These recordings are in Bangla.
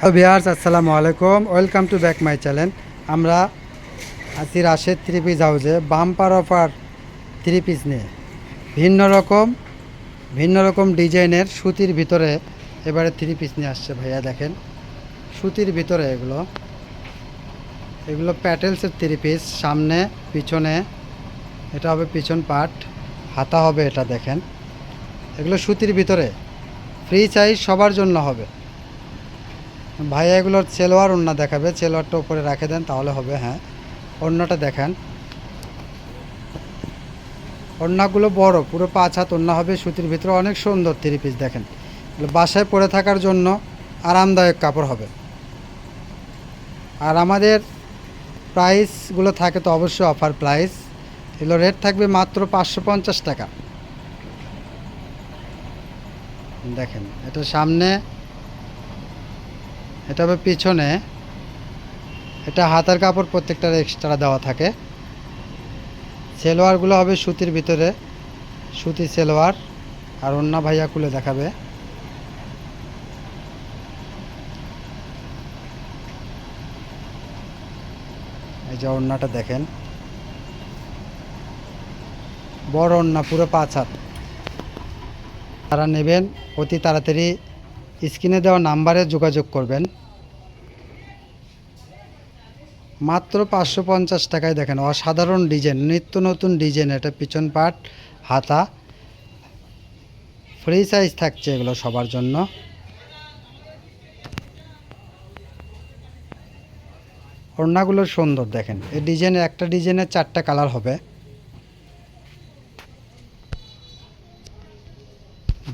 হ্যালো ভিয়ার্স আসসালামু আলাইকুম। Welcome to back my channel আমরা আছি রাশেদ থ্রি পিস হাউসে বাম্পার অফার থ্রি পিস নিয়ে। ভিন্ন রকম ভিন্ন রকম ডিজাইনের সুতির ভিতরে এবারে থ্রি পিস নিয়ে আসছে ভাইয়া, দেখেন। সুতির ভিতরে এগুলো। এগুলো প্যাটেলসের থ্রি পিস সামনে, পিছনে। এটা হবে পিছন পার্ট হাতা হবে এটা, দেখেন। এগুলো সুতির ভিতরে। ফ্রি সাইজ সবার জন্য হবে। ভাইয়া এগুলোর সেলোয়ার ওড়না দেখাবে। সেলোয়ারটা উপরে রাখে দেন, তাহলে হবে হ্যাঁ। ওড়নাটা দেখেন। ওড়নাগুলো বড়, পুরো পাঁচ হাত ওড়না হবে, সুতির ভিতরে অনেক সুন্দর থ্রি পিস দেখেন। বাসায় পরে থাকার জন্য আরামদায়ক কাপড় হবে। আর আমাদের প্রাইসগুলো থাকে তো অবশ্যই অফার প্রাইস। এগুলো রেট থাকবে মাত্র পাঁচশো পঞ্চাশ টাকা। দেখেন, এটা সামনে এটা হবে পিছনে। এটা হাতার কাপড় প্রত্যেকটার এক্সট্রা দেওয়া থাকে। সেলোয়ারগুলো হবে সুতির ভিতরে। সুতি সেলোয়ার আর অন্য ভাইয়া খুলে দেখাবে। এই যে ওড়নাটা দেখেন। বড় ওড়না, পুরো পাঁচ হাত। তারা নেবেন, অতি তাড়াতাড়ি স্ক্রিনে দেওয়া নাম্বারে যোগাযোগ করবেন। মাত্র পাঁচশো পঞ্চাশ টাকায় দেখেন, অসাধারণ ডিজাইন, নিত্য নতুন ডিজাইন, এটা পিছন পাট, হাতা ফ্রি সাইজ থাকছে এগুলো সবার জন্য। ওড়নাগুলো সুন্দর দেখেন, এই ডিজাইনের একটা ডিজাইনের চারটা কালার হবে।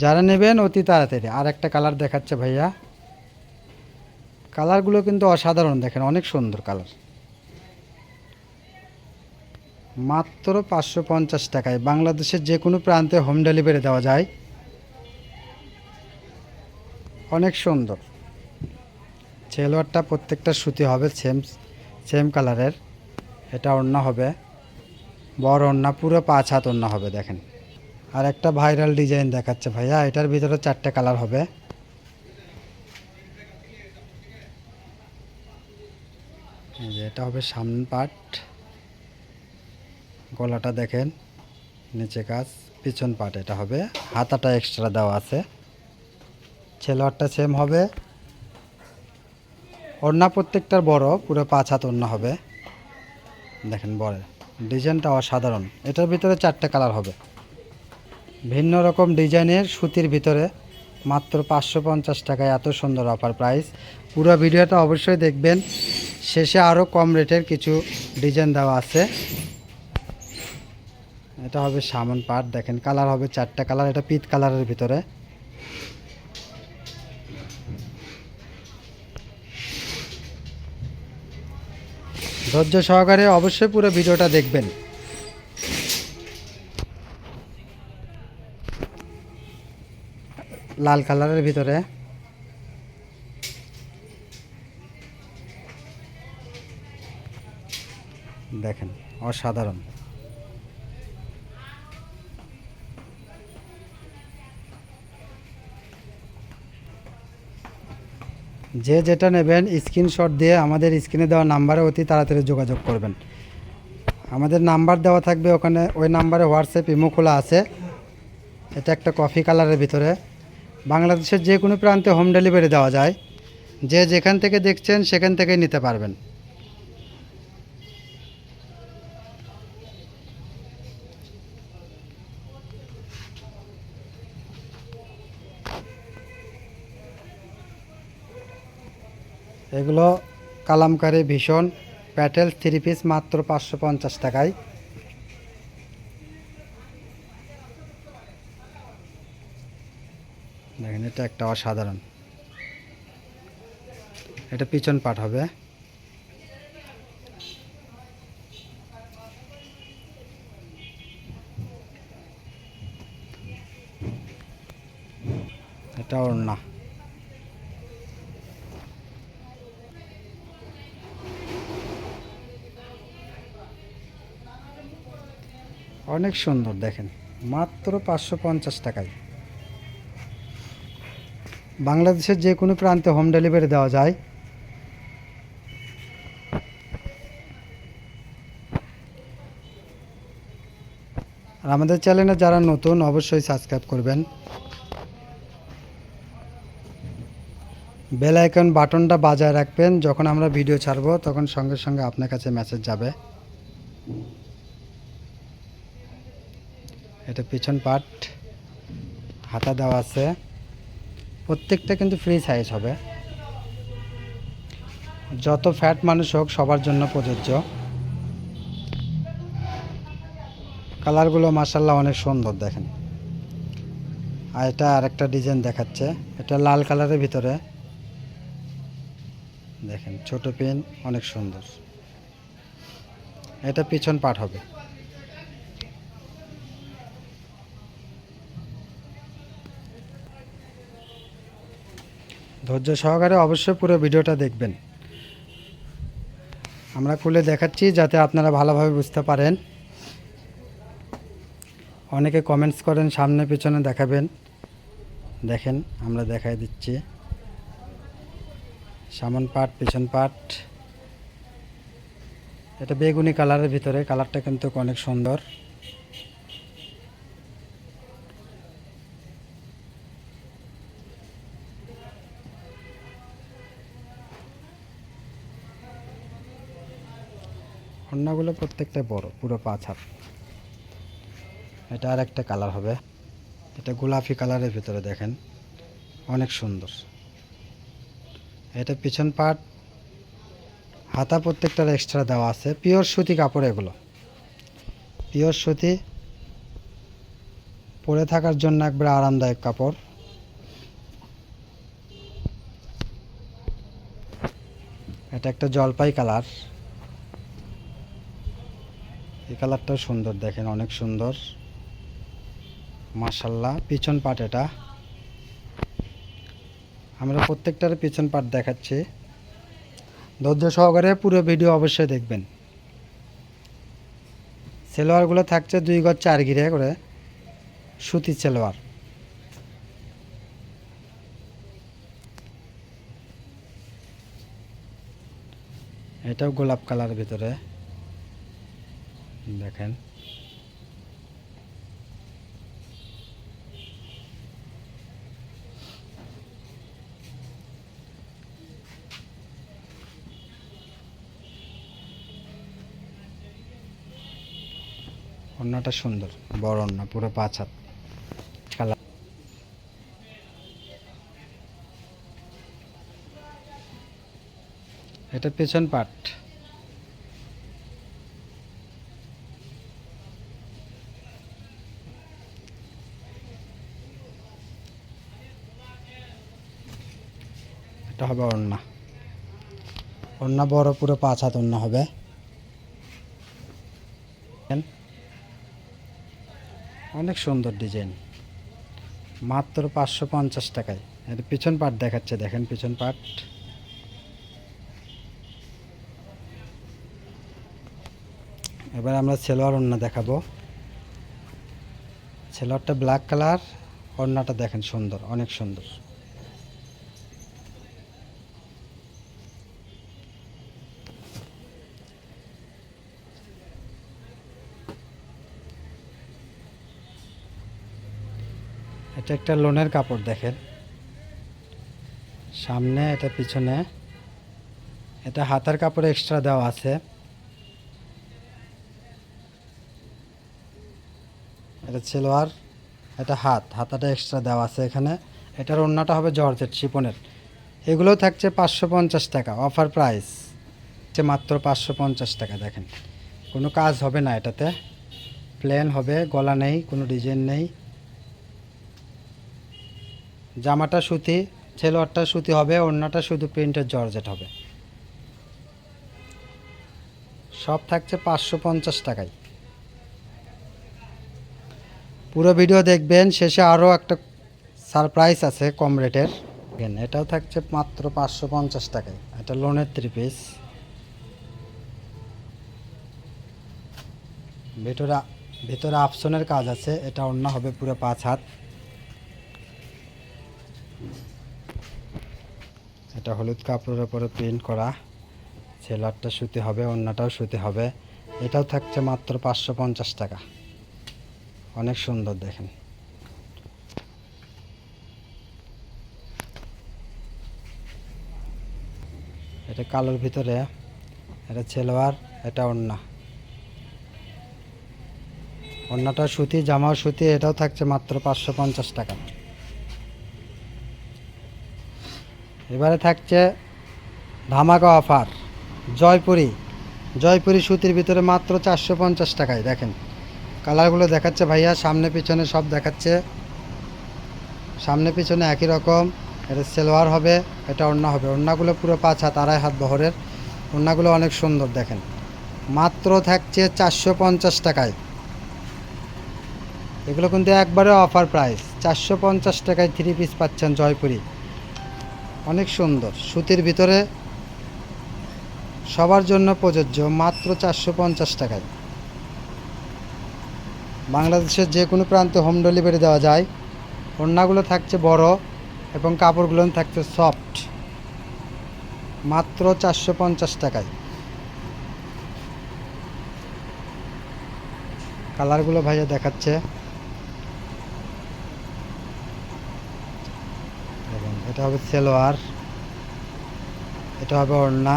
যারা নেবেন অতি তাড়াতাড়ি, আর একটা কালার দেখাচ্ছে ভাইয়া। কালারগুলো কিন্তু অসাধারণ দেখেন, অনেক সুন্দর কালার। মাত্র পাঁচশো পঞ্চাশ টাকায় বাংলাদেশের যে কোনো প্রান্তে হোম ডেলিভারি দেওয়া যায়। অনেক সুন্দর। ছেলোয়ারটা প্রত্যেকটা সুতি হবে সেম সেম কালারের। এটা ওড়না হবে। বড় ওড়না, পুরো পাঁচ হাত ওড়না হবে, দেখেন। আর একটা ভাইরাল ডিজাইন দেখাচ্ছে ভাইয়া, এটার ভিতরে চারটে কালার হবে। এটা হবে সামন পাট। গলাটা দেখেন, নিচে কাজ, পিছন পাট এটা হবে। হাতাটা এক্সট্রা দেওয়া আছে। ছেলোয়ারটা সেম হবে। ওড়না প্রত্যেকটার বড়, পুরো পাঁচ হাত ওড়না হবে। দেখেন বড়। ডিজাইনটা অসাধারণ। এটার ভিতরে চারটে কালার হবে। ভিন্ন রকম ডিজাইনের সুতির ভিতরে মাত্র পাঁচশো পঞ্চাশ টাকায় এত সুন্দর অফার প্রাইস পুরো ভিডিওটা অবশ্যই দেখবেন। শেষে আরও কম রেটের কিছু ডিজাইন দেওয়া আছে। এটা হবে সামন পাট, দেখেন কালার হবে চারটা কালার, এটা পিত কালারের ভিতরে। ধৈর্য সহকারে অবশ্যই পুরো ভিডিওটা দেখবেন। লাল কালারের ভিতরে। দেখেন, অসাধারণ। যে যেটা নেবেন স্ক্রিনশট দিয়ে আমাদের স্ক্রিনে দেওয়া নাম্বারে অতি তাড়াতাড়ি যোগাযোগ করবেন। আমাদের নাম্বার দেওয়া থাকবে ওখানে, ওই নাম্বারে হোয়াটসঅ্যাপ ইমো খোলা আছে। এটা একটা কফি কালারের ভিতরে। বাংলাদেশের যে কোনো প্রান্তে হোম ডেলিভারি দেওয়া যায়। যে যেখান থেকে দেখছেন, সেখান থেকেই নিতে পারবেন। এগুলো কালামকারি ভীষণ। প্যাটেল থ্রি পিস মাত্র পাঁচশো পঞ্চাশ টাকায়। দেখেন, এটা একটা অসাধারণ। এটা পিছন পাট হবে। এটা ওড়না। অনেক সুন্দর, দেখেন। মাত্র পাঁচশো পঞ্চাশ টাকায়। বাংলাদেশের যে কোনো প্রান্তে হোম ডেলিভারি দেওয়া যায়। আর আমাদের চ্যানেলে যারা নতুন, অবশ্যই সাবস্ক্রাইব করবেন। বেল আইকন বাটনটা বাজায় রাখবেন। যখন আমরা ভিডিও ছাড়বো, তখন সঙ্গে সঙ্গে আপনার কাছে মেসেজ যাবে। এটা পিছন পার্ট হাতা দেওয়া আছে। প্রত্যেকটা কিন্তু ফ্রি সাইজ হবে। যত ফ্যাট মানুষ হোক, সবার জন্য প্রযোজ্য। কালারগুলো মাসাল্লাহ অনেক সুন্দর, দেখেন। আর এটা আরেকটা ডিজাইন দেখাচ্ছে। এটা লাল কালারের ভিতরে। দেখেন, ছোট পেন অনেক সুন্দর। এটা পিছন পাট হবে। ধৈর্য সহকারে অবশ্যই পুরো ভিডিওটা দেখবেন। আমরা খুলে দেখাচ্ছি যাতে আপনারা ভালোভাবে বুঝতে পারেন। অনেকে কমেন্টস করেন, সামনে, পিছনে দেখাবেন। দেখেন, আমরা দেখাই দিচ্ছি। সামন পাট, পিছন পাট। এটা বেগুনি কালারের ভিতরে। কালারটা কিন্তু অনেক সুন্দর। অন্যগুলো প্রত্যেকটা বড়, পুরো পাঁচ হাত। এটা আর একটা কালার হবে। এটা গোলাপি কালারের ভিতরে দেখেন, অনেক সুন্দর। এটা পিছন পাট হাতা প্রত্যেকটার এক্সট্রা দেওয়া আছে। পিওর সুতি কাপড় এগুলো। পিওর সুতি, পরে থাকার জন্য একবারে আরামদায়ক কাপড়। এটা একটা জলপাই কালার এই কালারটাও সুন্দর, দেখেন অনেক সুন্দর। মাশাল্লাহ পিছন পাট এটা। আমরা প্রত্যেকটার পিছন পাট দেখাচ্ছি। ধৈর্য সহকারে পুরো ভিডিও অবশ্যই দেখবেন। সেলোয়ারগুলো থাকছে দুই গজ চার ঘিরে করে সুতির সেলোয়ার। এটাও গোলাপ কালার ভিতরে। দেখেন। অন্যটা সুন্দর বড় অন্য পুরো পাঁচ হাত। এটা পেছন পাট এটা হবে অন্য অন্য বড়, পুরো পাঁচ হাত অন্য হবে। অনেক সুন্দর ডিজাইন। মাত্র পাঁচশো পঞ্চাশ টাকায়। এটা পিছন পাট দেখাচ্ছে, দেখেন পিছন পাট এবার আমরা সেলোয়ার ওড়না দেখাবো। সেলোয়ারটা ব্ল্যাক কালার ওড়নাটা দেখেন সুন্দর, অনেক সুন্দর। এটা একটা লোনের কাপড়, দেখেন। সামনে, এটা পিছনে। এটা হাতার কাপড় এক্সট্রা দেওয়া আছে। এটা সেলোয়ার, এটা হাত, হাতাটা এক্সট্রা দেওয়া আছে এখানে। এটার অন্যটা হবে জর্জেট শিপনের এগুলো থাকছে পাঁচশো পঞ্চাশ টাকা, অফার প্রাইস। হচ্ছে মাত্র পাঁচশো পঞ্চাশ টাকা, দেখেন। কোনো কাজ হবে না এটাতে। প্লেন হবে, গলা নেই, কোনো ডিজাইন নেই। জামাটা সুতি ছেলোয়ারটা সুতি হবে, অন্যটা শুধু প্রিন্টের জর্জেট হবে। সব থাকছে পাঁচশো পঞ্চাশ টাকায়। পুরো ভিডিও দেখবেন, শেষে আরও একটা সারপ্রাইজ আছে কম রেটের। এটাও থাকছে মাত্র পাঁচশো পঞ্চাশ টাকায়। এটা লোনের থ্রি পিস ভেতরে ভেতরে আপসনের কাজ আছে, এটা অন্য হবে পুরো পাঁচ হাত। এটা হলুদ কাপড়ের উপরে প্রিন্ট করা। সেলারটা সুতি হবে অন্যটাও সুতি হবে। এটাও থাকছে মাত্র পাঁচশো পঞ্চাশ টাকা। অনেক সুন্দর দেখেন। এটা কালোর ভিতরে, এটা ছেলোয়ার এটা ওড়না ওড়নাটা সুতি, জামাও সুতি, এটাও থাকছে মাত্র পাঁচশো পঞ্চাশ টাকা। এবারে থাকছে ধামাকা অফার। জয়পুরি। জয়পুরি সুতির ভিতরে মাত্র চারশো পঞ্চাশ টাকায়, দেখেন। কালারগুলো দেখাচ্ছে ভাইয়া, সামনে পিছনে সব দেখাচ্ছে। সামনে পিছনে একই রকম, এটা সেলোয়ার হবে, এটা ওড়না হবে। ওড়নাগুলো পুরো পাঁচ হাত, আড়াই হাত বহরের। ওড়নাগুলো অনেক সুন্দর, দেখেন। মাত্র থাকছে চারশো পঞ্চাশ টাকায়। এগুলো কিন্তু একবারে অফার প্রাইস। চারশো পঞ্চাশ টাকায় থ্রি পিস পাচ্ছেন জয়পুরি। অনেক সুন্দর। সুতির ভিতরে সবার জন্য প্রযোজ্য মাত্র চারশো পঞ্চাশ টাকায়। বাংলাদেশের যে কোনো প্রান্তে হোম ডেলিভারি দেওয়া যায়। ওড়নাগুলো থাকছে বড় এবং কাপড়গুলো থাকছে সফট মাত্র চারশো পঞ্চাশ টাকায়। কালারগুলো ভাইয়া দেখাচ্ছে দেখুন, এটা হবে সেলোয়ার এটা হবে ওড়না।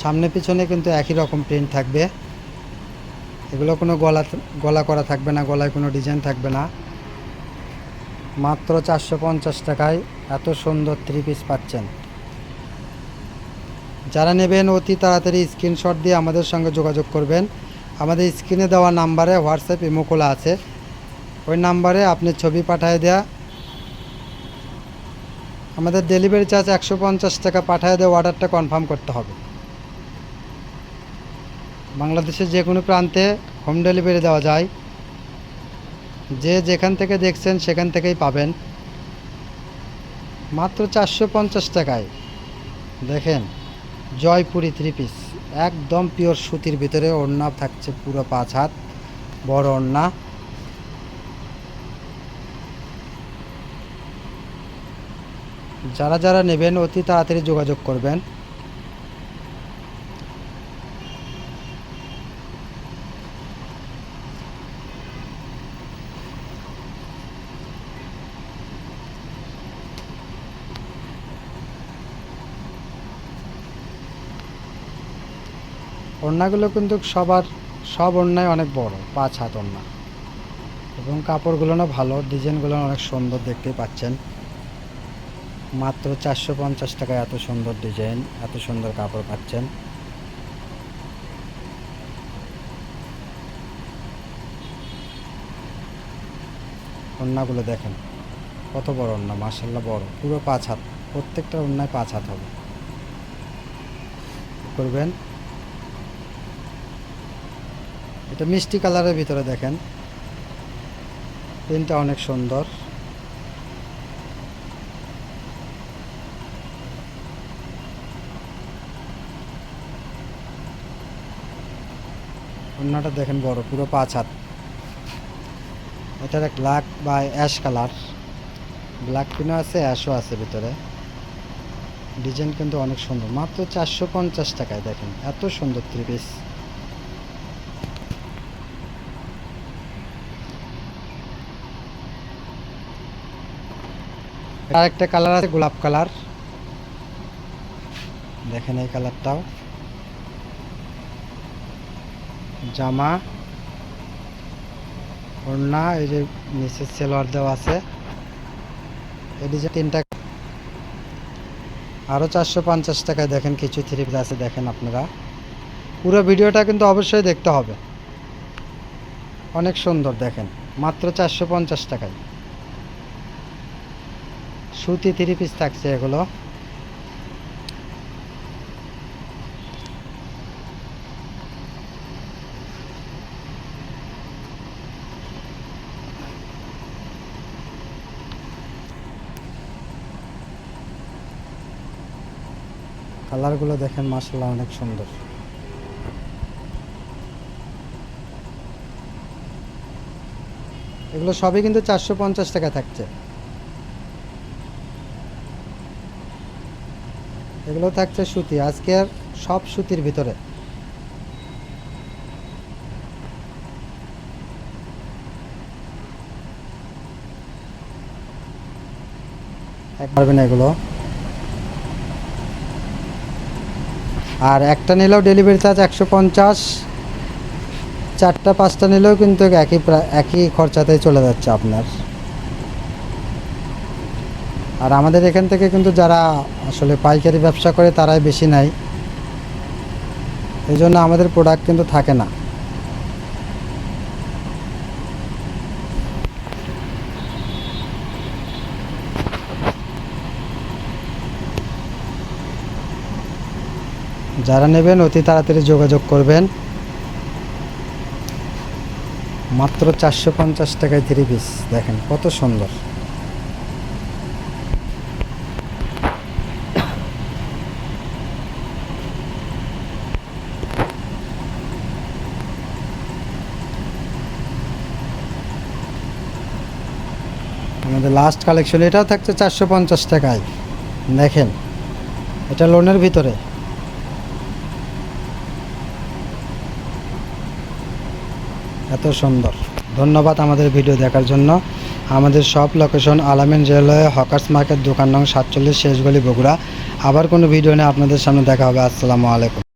সামনে পিছনে কিন্তু একই রকম প্রিন্ট থাকবে। এগুলো কোনো গলা গলা করা থাকবে না, গলায় কোনো ডিজাইন থাকবে না। মাত্র চারশো পঞ্চাশ টাকায় এত সুন্দর থ্রি পিস পাচ্ছেন। যারা নেবেন অতি তাড়াতাড়ি স্ক্রিনশট দিয়ে আমাদের সঙ্গে যোগাযোগ করবেন। আমাদের স্ক্রিনে দেওয়া নাম্বারে হোয়াটসঅ্যাপ ইমো খোলা আছে। ওই নাম্বারে আপনি ছবি পাঠিয়ে দেওয়া আমাদের ডেলিভারি চার্জ একশো পঞ্চাশ টাকা পাঠিয়ে দেওয়া অর্ডারটা কনফার্ম করতে হবে। বাংলাদেশের যে কোনো প্রান্তে হোম ডেলিভারি দেওয়া যায়। যে যেখান থেকে দেখছেন সেখান থেকেই পাবেন। মাত্র চারশো পঞ্চাশ টাকায়। দেখেন, জয়পুরি থ্রি পিস একদম পিওর সুতির ভিতরে ওড়না থাকছে পুরো পাঁচ হাত, বড় ওড়না। যারা যারা নেবেন, অতি তাড়াতাড়ি যোগাযোগ করবেন। ওড়নাগুলো কিন্তু সবার, সব ওড়নায় অনেক বড়, পাঁচ হাত ওড়না এবং কাপড়গুলো না ভালো, ডিজাইনগুলো অনেক সুন্দর দেখতে পাচ্ছেন। মাত্র চারশো পঞ্চাশ টাকায় এত সুন্দর ডিজাইন, এত সুন্দর কাপড় পাচ্ছেন। ওড়নাগুলো দেখেন, কত বড় ওড়না মার্শাল্লাহ বড়, পুরো পাঁচ হাত, প্রত্যেকটা ওড়নায় পাঁচ হাত হবে। করবেন? এটা মিষ্টি কালারের ভিতরে দেখেন, প্রিন্টটা অনেক সুন্দর। অন্যটা দেখেন বড়, পুরো পাঁচ হাত। এটার এক ব্ল্যাক বা অ্যাশ কালার ব্ল্যাক পিনও আছে অ্যাশও আছে ভিতরে। ডিজাইন কিন্তু অনেক সুন্দর। মাত্র চারশো পঞ্চাশ টাকায় দেখেন, এত সুন্দর থ্রি পিস আর একটা কালার আছে, গোলাপ কালার দেখেন এই কালারটাও জামা, ওড়না, এই যে নিচে সেলোয়ার দেওয়া আছে। এই যে তিনটা আরও চারশো পঞ্চাশ টাকায় দেখেন, কিছু থ্রি পিস আছে দেখেন আপনারা। পুরো ভিডিওটা কিন্তু অবশ্যই দেখতে হবে। অনেক সুন্দর দেখেন, মাত্র চারশো পঞ্চাশ টাকায়। সুতি থ্রি পিস থাকছে এগুলো। কালারগুলো দেখেন মাসাল্লাহ অনেক সুন্দর। এগুলো সবই কিন্তু চারশো পঞ্চাশ টাকা থাকছে। এগুলো থাকছে সুতি আজকের সব সুতির ভিতরে। এক পারবেন এগুলো। আর একটা নিলেও ডেলিভারি চার্জ একশো পঞ্চাশ, চারটা, পাঁচটা নিলেও কিন্তু একই একই খরচাতে চলে যাচ্ছে আপনার। আর আমাদের এখান থেকে কিন্তু যারা আসলে পাইকারি ব্যবসা করে তারাই বেশি নেয়। এই জন্য আমাদের প্রোডাক্ট কিন্তু থাকে না। যারা নেবেন অতি তাড়াতাড়ি যোগাযোগ করবেন। মাত্র চারশো পঞ্চাশ টাকায় থ্রি পিস দেখেন কত সুন্দর। আমাদের লাস্ট কালেকশন এটাও থাকছে চারশো পঞ্চাশ টাকায়। দেখেন, এটা লোনের ভিতরে। এত সুন্দর। ধন্যবাদ আমাদের ভিডিও দেখার জন্য। আমাদের সব লোকেশন আলামিন জেলায় হকার্স মার্কেট দোকান নং সাতচল্লিশ শেষগলি বগুড়া। আবার কোনো ভিডিও নিয়ে আপনাদের সামনে দেখা হবে। আসসালামু আলাইকুম।